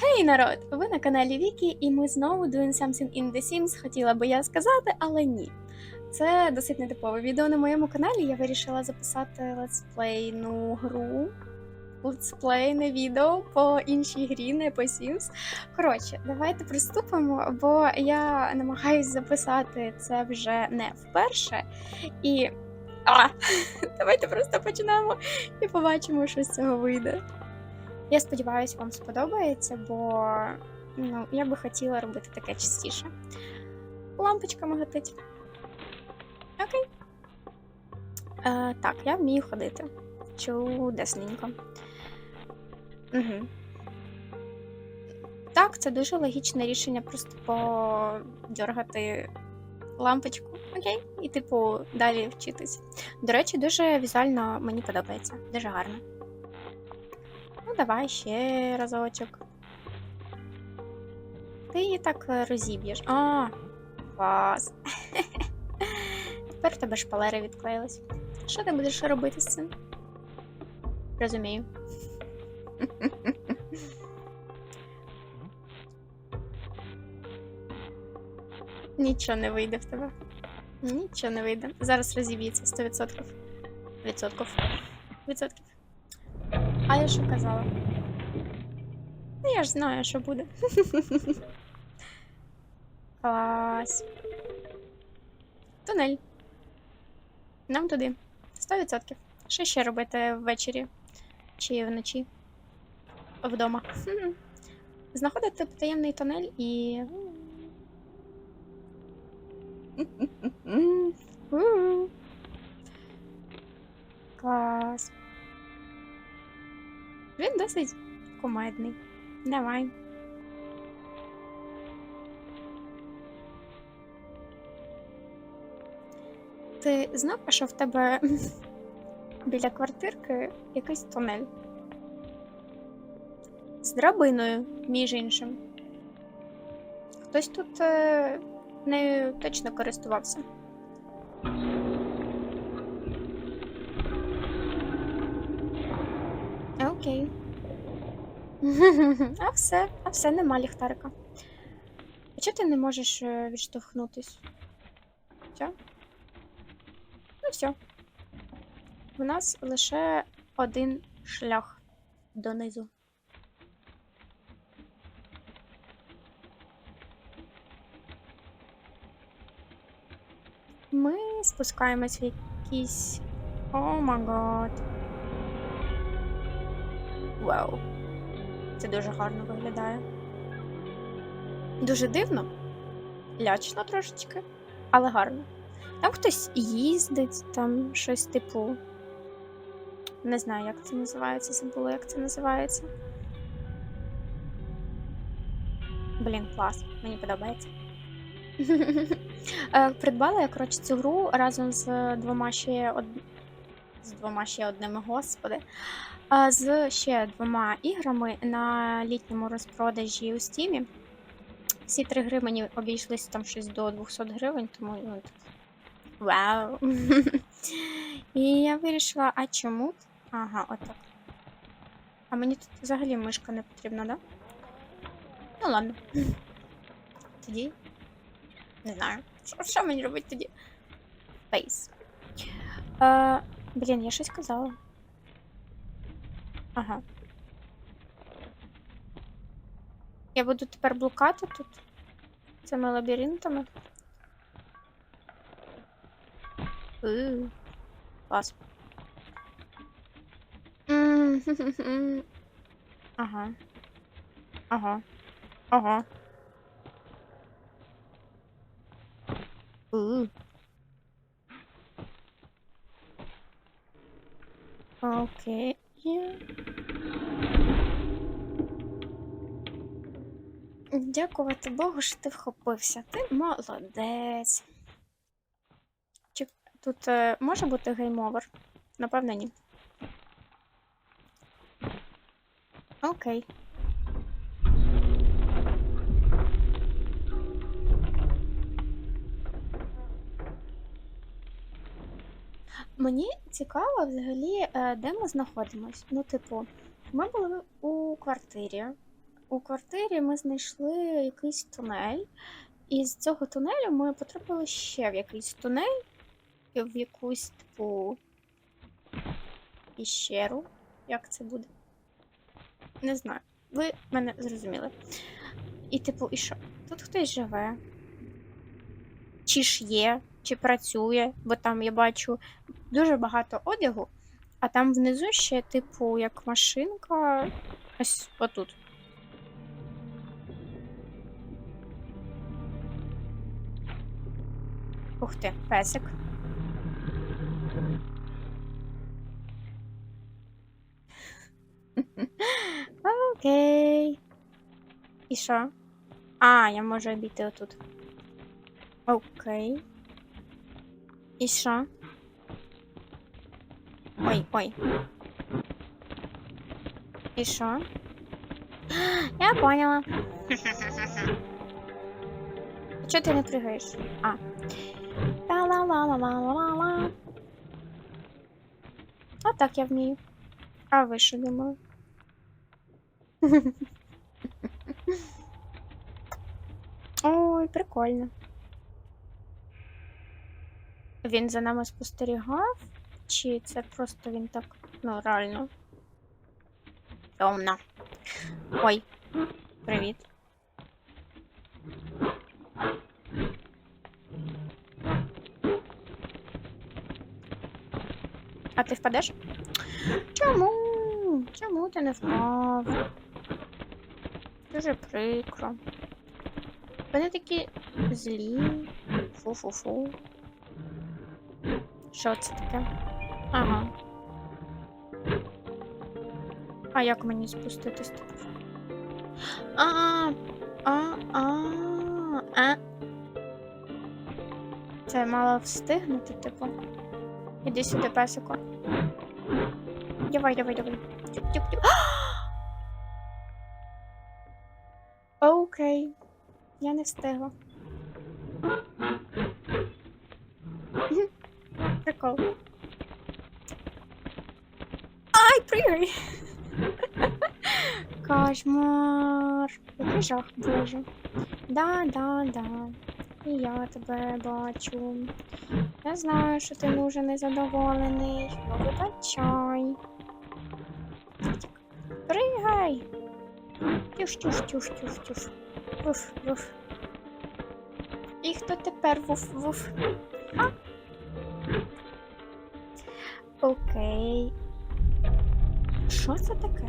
Хей, народ! Ви на каналі Вікі, і ми знову doing something in the Sims, хотіла би я сказати, але ні. Це досить нетипове відео на моєму каналі. Я вирішила записати летсплейну гру. Летсплейне відео по іншій грі, не по Sims. Коротше, давайте приступимо, бо я намагаюсь записати це вже не вперше. І. А! Давайте просто почнемо і побачимо, що з цього вийде. Я сподіваюся, вам сподобається, бо ну, я би хотіла робити таке частіше. Лампочка мигатить. Окей. Е, так, я вмію ходити. Чудесненько. Угу. Так, це дуже логічне рішення просто подергати лампочку. Окей, і, типу, далі вчитись. До речі, дуже візуально мені подобається. Дуже гарно. Давай ще разочок. Ти її так е, розіб'єш. А, клас. Тепер в тебе шпалери відклеїлись. Що ти будеш робити з цим? Розумію. Нічого не вийде в тебе. Нічого не вийде. Зараз розіб'ється 100%. Відсотків. Відсотків. А я що казала? Ну, я ж знаю, що буде. Клас. Тунель. Нам туди. 100%. Що ще робити ввечері? Чи вночі? Вдома. Знаходити потаємний тунель і. Клас. Він досить кумедний. Давай. Ти знав, що в тебе біля квартирки якийсь тунель? З драбиною, між іншим. Хтось тут е, нею точно користувався. А все, а все, нема ліхтарика. А чого ти не можеш е, відштовхнутись? Все? Ну все. У нас лише один шлях донизу. Ми спускаємось в якийсь. О май гад. Вау. Це дуже гарно виглядає. Дуже дивно. Лячно трошечки, але гарно. Там хтось їздить, там щось типу. Не знаю, як це називається, забула, як це називається. Блін, клас, мені подобається. Е, Придбала я, коротше, цю гру разом з двома ще. З двома ще одними, господи. З ще двома іграми на літньому розпродажі у Стімі. Всі три гри мені обійшлися там щось до 200 гривень, тому ну, так, вау. І я вирішила, а чому? Ага, отак. А мені тут взагалі мишка не потрібна, да? Ну ладно. Тоді. Не знаю. Що, що мені робити тоді? Фейс. Е, блін, я щось казала. Ага. Я буду тепер блукати тут цими лабіринтами. У, Клас. Ага. Ага. Ага. Окей. Дякувати Богу, що ти вхопився. Ти молодець. Чи тут е, може бути гейм-овер? Напевно, ні. Окей. Мені цікаво взагалі, е, де ми знаходимось. Ну, типу, ми були у квартирі. у квартирі ми знайшли якийсь тунель, і з цього тунелю ми потрапили ще в якийсь тунель, в якусь, типу, піщеру. Як це буде? Не знаю. Ви мене зрозуміли. І, типу, і що? Тут хтось живе. Чи ж є, чи працює, бо там я бачу дуже багато одягу, а там внизу ще, типу, як машинка. Ось отут. Ух ти, песик. Окей. І що? А, я можу обійти отут. Окей. І що? Ой, ой. І що? Я поняла. Чого ти не пригаєш? А. Та-ла-ла-ла-ла-ла-ла. А так я вмію. А ви що думали? Ой, прикольно. Він за нами спостерігав? Чи це просто він так, ну, реально? Темно. Ой, привіт. А ти впадеш? Чому? Чому ти не впав? Дуже прикро. Вони такі злі. Фу-фу-фу. Що це таке? Ага. А як мені спуститись тут? А, а, а, а. Це мало встигнути, типу. Іди сюди, песику. Давай, давай, давай. Тюк-тюк-тюк. Окей. Я не встигла. Кошмар. Який жах, боже. Да, да, да. І я тебе бачу. Я знаю, що ти дуже незадоволений. Ну, вибачай. Пригай! Тюш, тюш, тюш, тюш, тюш. Вуф, вуф. І хто тепер вуф, вуф? А? Окей. Що це таке?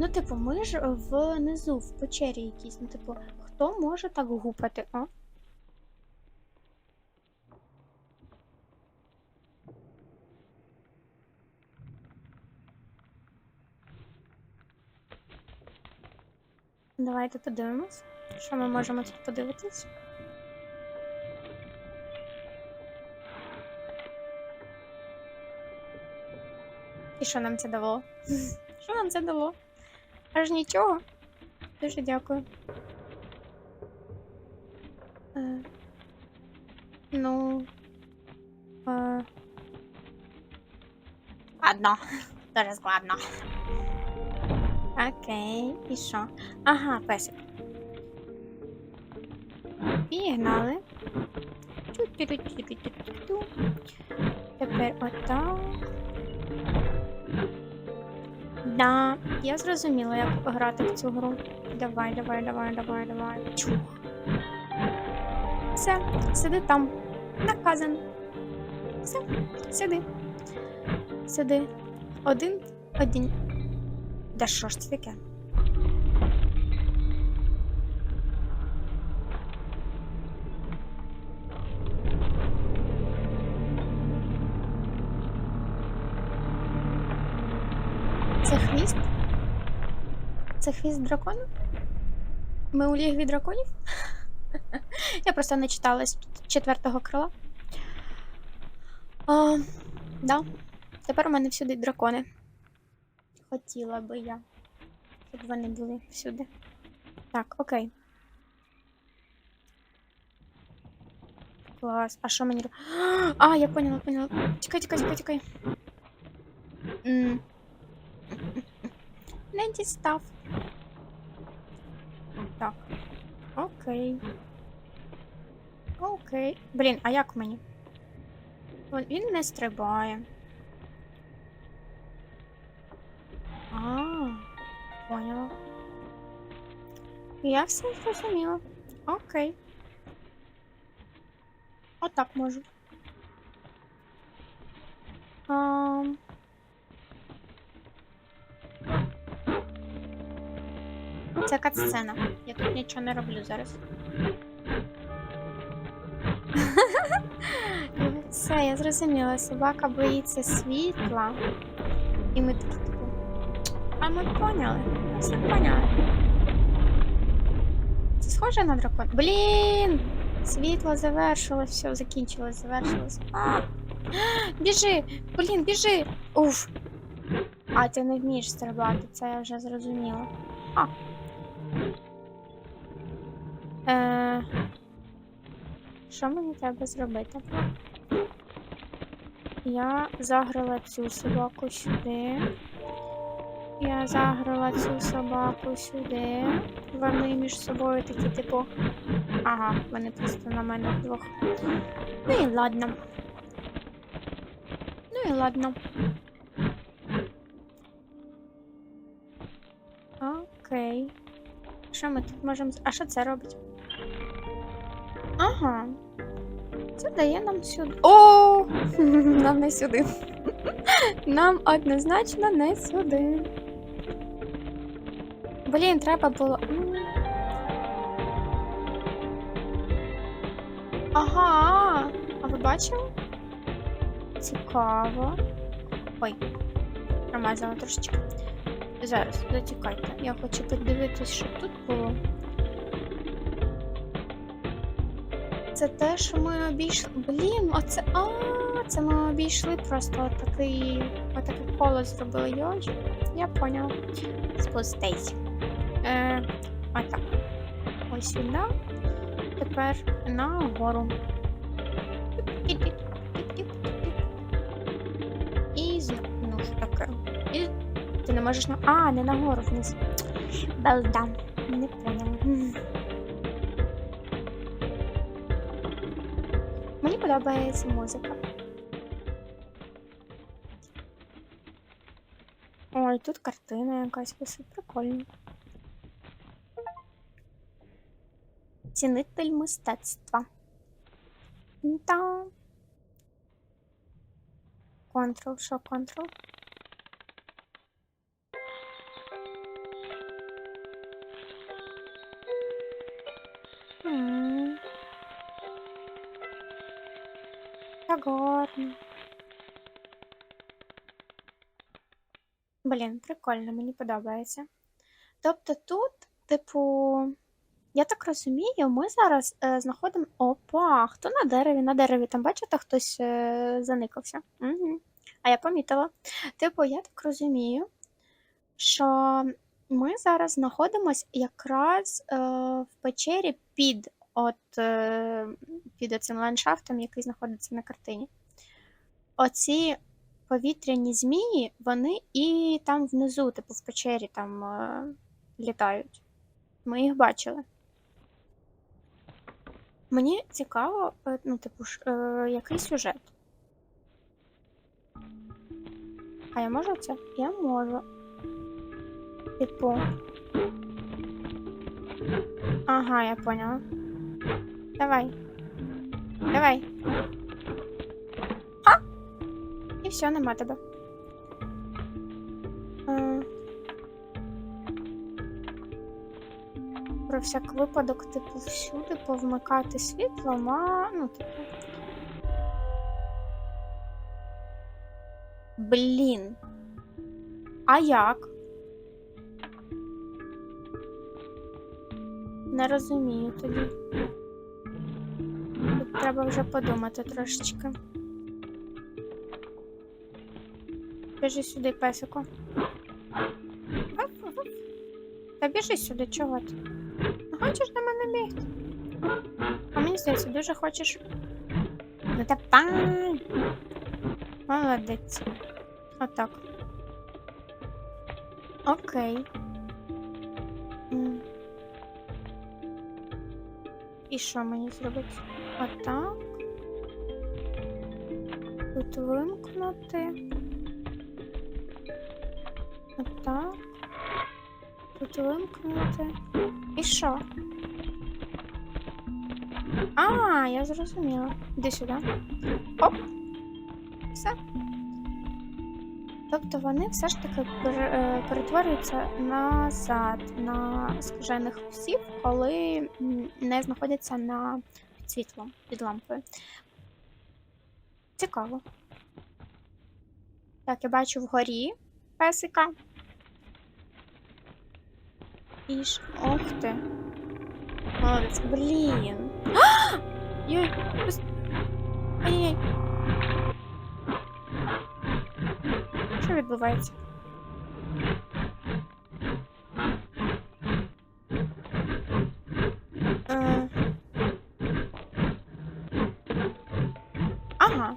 Ну, типу, ми ж внизу, в печері якійсь. Ну, типу, хто може так гупати, а? Давайте подивимось, що ми можемо тут подивитись. І що нам це дало? Що нам це дало? Аж нічого. Дуже дякую. Е, ну. Е, ладно. Дуже складно. Окей, і що? Ага, песик. Пігнали. Тепер отак. Да, я зрозуміла, як грати в цю гру. Давай, давай, давай, давай, давай. Чух. Все, сиди там. Наказан. Все, сиди. Сиди. Один, один. Да що ж це таке? Це хвіст дракона? Ми у лігві драконів? Я просто не читала з четвертого крила. А, да. Тепер у мене всюди дракони. Хотіла би я, щоб вони були всюди. Так, окей. Клас. А що мені А, я поняла, поняла. Чекай, чекай, чекай, чекай. Не дістав. Так. Окей. Окей. Блін, а як мені? Він не стрибає. А, поняла. Я все зрозуміла. Окей. Отак можу. Ам. Це катсцена. Я тут нічого не роблю зараз. Все, я зрозуміла. Собака боїться світла. І ми такі типу. А ми поняли. Ми все поняли. Це схоже на дракон. Блін! Світло завершилось, все, закінчилось, завершилось. А! Біжи! Блін, біжи! Уф! А, ти не вмієш стрибати, це я вже зрозуміла. А. Е... Що мені треба зробити? Я заграла цю собаку сюди. Я заграла цю собаку сюди. Вони між собою такі, типу. Ага, вони просто на мене вдвох. Ну і ладно. Ну і ладно. Окей. Що ми тут можемо. А що це робить? Ага. Це дає нам сюди. О! Нам не сюди. Нам однозначно не сюди. Блін, треба було. Ага. А ви бачили? Цікаво. Ой, промазала трошечки. Зараз, зачекайте. Я хочу подивитись, що тут було. Це те, що ми обійшли. Блін, оце. А, це ми обійшли просто отакий. Отаке коло зробили. Йой. Я поняла. Спустись. Е, отак. Ось сюди. Тепер нагору. Можеш на. А, не нагору вниз. Балда. Не поняла. Мені подобається музика. Ой, тут картина якась висить. Прикольно. Цінитель мистецтва. Да. Контрол, що контрол? Блін, прикольно, мені подобається. Тобто тут, типу, я так розумію, ми зараз е, знаходимо. Опа, хто на дереві? На дереві там, бачите, хтось е, заникався. Угу. А я помітила. Типу, я так розумію, що ми зараз знаходимося якраз е, в печері під, от, е, під цим ландшафтом, який знаходиться на картині. Оці повітряні змії, вони і там внизу, типу, в печері там е, літають. Ми їх бачили. Мені цікаво, е, ну, типу, ж, е, який сюжет. А я можу це? Я можу. Типу. Ага, я поняла. Давай. Давай. І все, нема тебе. Е, Про всяк випадок, типу, всюди повмикати світло, ма... ну, типу. Блін. А як? Не розумію тоді. Тут треба вже подумати трошечки. Біжи сюди, песику. Ваф, ваф. Та біжи сюди, чого ти? Хочеш до мене бігти? А мені здається, дуже хочеш. Ну давай. Молодець. Отак. Окей. І що мені зробити? Отак. Тут вимкнути. Отак. Тут вимкнути. І що? А, я зрозуміла. Іди сюди. Оп. Все. Тобто вони все ж таки е, перетворюються назад на скажених псів, коли не знаходяться на під світлом, під лампою. Цікаво. Так, я бачу вгорі песика. І ж. Ох ти. Молодець. Блін. Йой. Ай-яй. Що відбувається? Е. Ага.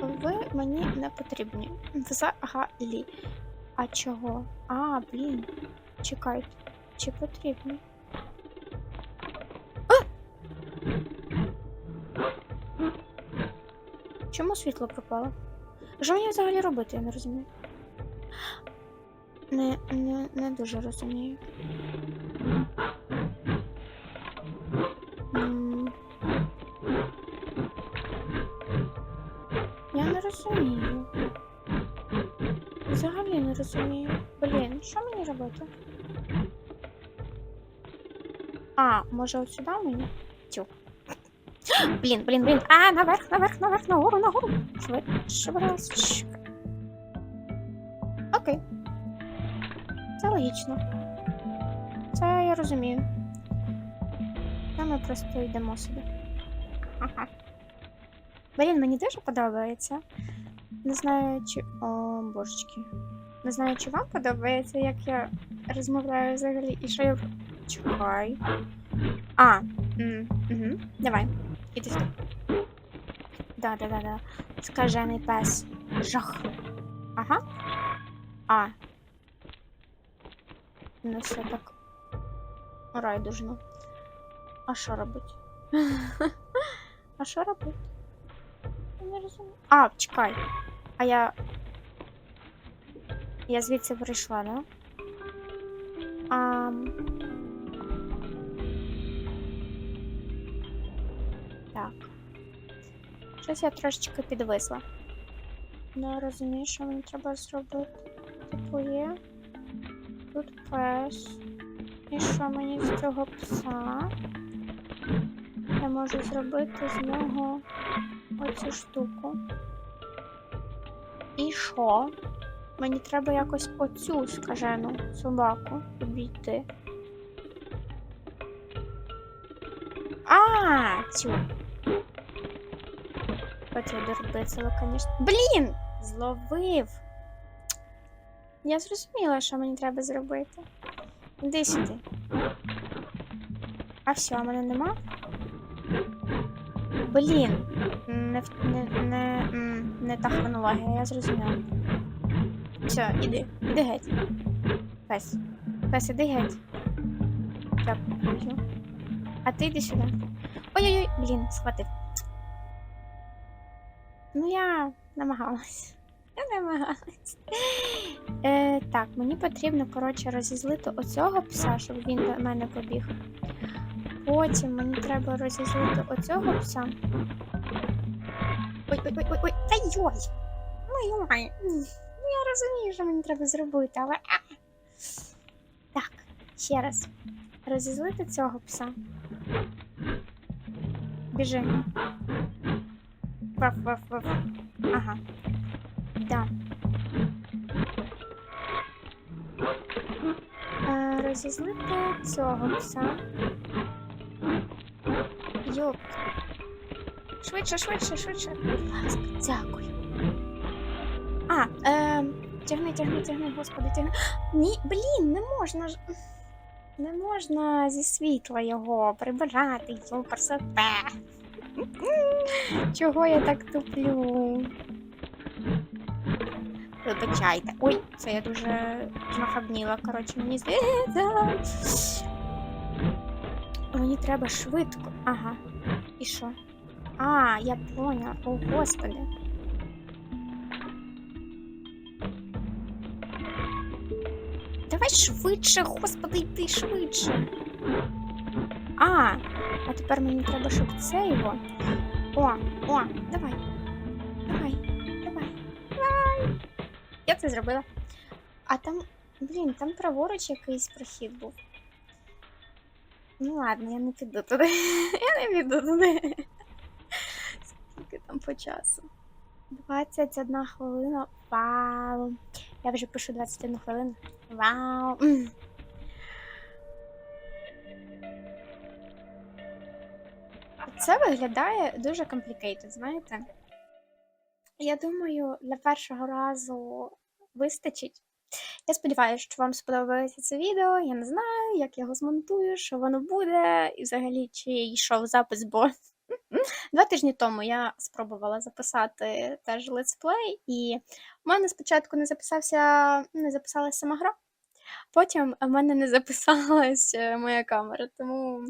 Ви мені не потрібні. Взагалі. А чого? А, блін. Чекайте. Чи потрібні? А! Чому світло пропало? Що мені взагалі робити, я не розумію. Не, не, не дуже розумію. Я не розумію. Розумію. Блін, що мені робити? А, може от сюди мені? Тю. Блін, блін, блін. А, наверх, наверх, наверх, нагору, нагору. Швидше. Окей. Це логічно. Це я розумію. Та ми просто йдемо собі. Ага. Блін, мені дуже подобається. Не знаю, чи. О, божечки. Не знаю, чи вам подобається, як я розмовляю взагалі, і що я. Чекай. А, угу. давай. Іди сюди. Да, да, да, да. Скажений пес. Жах. Ага. А. Ну все так. Райдужно. А що робить? а що робить? Я не розумію. А, чекай. А я. Я звідси прийшла, да? А... Так. Щось я трошечки підвисла. Не розумію, що мені треба зробити. Типу є. Тут пес. І що мені з цього пса? Я можу зробити з нього оцю штуку. І що? Мені треба якось оцю скажену собаку обійти. А, цю. От я дорбицила, звісно. Блін! Зловив. Я зрозуміла, що мені треба зробити. Іди сюди. А все, а мене нема? Блін. Не, не, не, не та хронологія, я зрозуміла. Все, іди, іди геть. Пес. Пес, іди геть. Дякую. А ти йди сюди. Ой-ой-ой, блін, схватив. Ну я намагалась. Я намагалась. Е, так, мені потрібно, коротше, розізлити оцього пса, щоб він до мене побіг. Потім мені треба розізлити оцього пса. Ой, ой, ой, ой, ой, та йой! Ну йой! Розумію, що мені треба зробити, але. Так, ще раз. Розізлити цього пса. Біжи. Ваф, ваф, ваф. Ага. Да. Розізлити цього пса. Йоп. Швидше, швидше, швидше. Будь ласка, дякую. А, е, тягни, тягни, тягни, господи, тягни. Ні, блін, не можна ж. Не можна зі світла його прибирати, його красота. Чого я так туплю? Вибачайте. Ой, це я дуже нахабніла, коротше, мені здається. Мені треба швидко. Ага. І що? А, я поняла. О, господи. Давай швидше, господи, йди швидше. А, а тепер мені треба, щоб це його. О, о, давай. Давай, давай, давай. Я це зробила. А там, блін, там праворуч якийсь прохід був. Ну ладно, я не піду туди. Я не піду туди. Скільки там по часу? 21 хвилина. Вау. Я вже пишу 21 хвилину. Вау. Це виглядає дуже complicated, знаєте? Я думаю, для першого разу вистачить. Я сподіваюся, що вам сподобається це відео. Я не знаю, як я його змонтую, що воно буде, і взагалі чи йшов запис, бо два тижні тому я спробувала записати теж летсплей, і в мене спочатку не записався, не записалася сама гра, потім в мене не записалась е, моя камера. Тому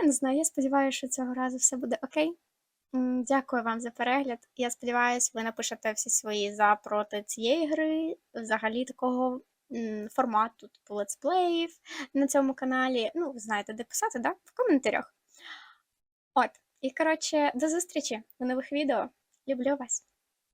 я не знаю, я сподіваюся, що цього разу все буде окей. Дякую вам за перегляд. Я сподіваюся, ви напишете всі свої за проти цієї гри, взагалі такого формату, типу летсплеїв на цьому каналі. Ну, знаєте, де писати, да? В коментарях. От, і коротше, до зустрічі в нових відео. Люблю вас!